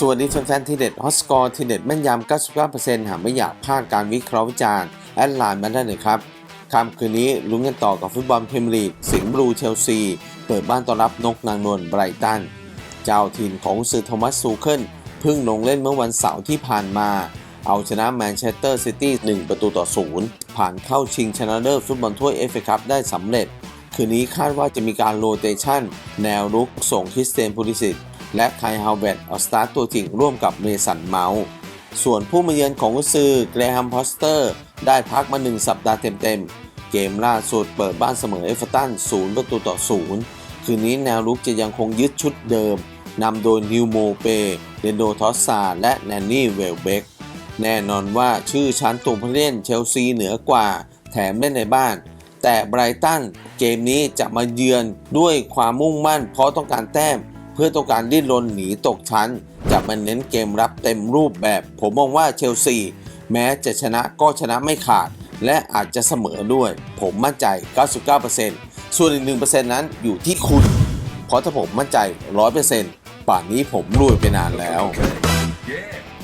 สวัสดีแฟนๆทีเด็ดฮอสกอร์ทีเด็ดแม่นยำ 99%หากไม่อยากพลาดการวิเคราะห์วิจารณ์แอดไลน์มาได้เลยครับค่ำคืนนี้ลุ้นกันต่อกับฟุตบอลพรีเมียร์ลีก สิงห์บลูเชลซี เปิดบ้านต้อนรับนกนางนวลไบรตัน เจ้าถิ่นของซือโทมัสซูเคิลเพิ่งลงเล่นเมื่อวันเสาร์ที่ผ่านมา เอาชนะแมนเชสเตอร์ซิตี้ 1 ประตูต่อ 0 ผ่านเข้าชิงชนะเลิศฟุตบอลถ้วยเอฟเอคัพได้สำเร็จ คืนนี้คาดว่าจะมีการโรเตชันแนวรุกส่งคริสเตนพูลิสิต และไคฮาวเวตออสตาร์ตตัวจริงร่วมกับเมสันเมาส์ส่วนผู้มาเยือนของกุซือเกรแฮมพอสเตอร์ ได้พักมา 1 สัปดาห์เต็มๆ เกมล่าสุดเปิดบ้านเสมอเอฟเวอร์ตัน 0 ประตูต่อ 0 คืนนี้แนวรุกจะยังคงยึดชุดเดิมนำโดยนิวโมเปเดนโดทอสซา และแนนนี่เวลเบกแน่นอนว่าชื่อชั้นตัวผู้เล่นเชลซีเหนือกว่า แถมเล่นในบ้าน แต่ไบรตันเกมนี้จะมาเยือนด้วยความมุ่งมั่นเพราะต้องการแต้ม พื่อต้องการดิ้นรนหนีตกชั้น จะมาเน้นเกมรับเต็มรูปแบบ ผมมองว่าเชลซี แม้จะชนะก็ชนะไม่ขาด และอาจจะเสมอด้วย ผมมั่นใจ 99%ส่วนอีก 1%นั้นอยู่ที่คุณ เพราะถ้าผมมั่นใจ 100%ป่านนี้ผมรวยไปนานแล้ว Yeah.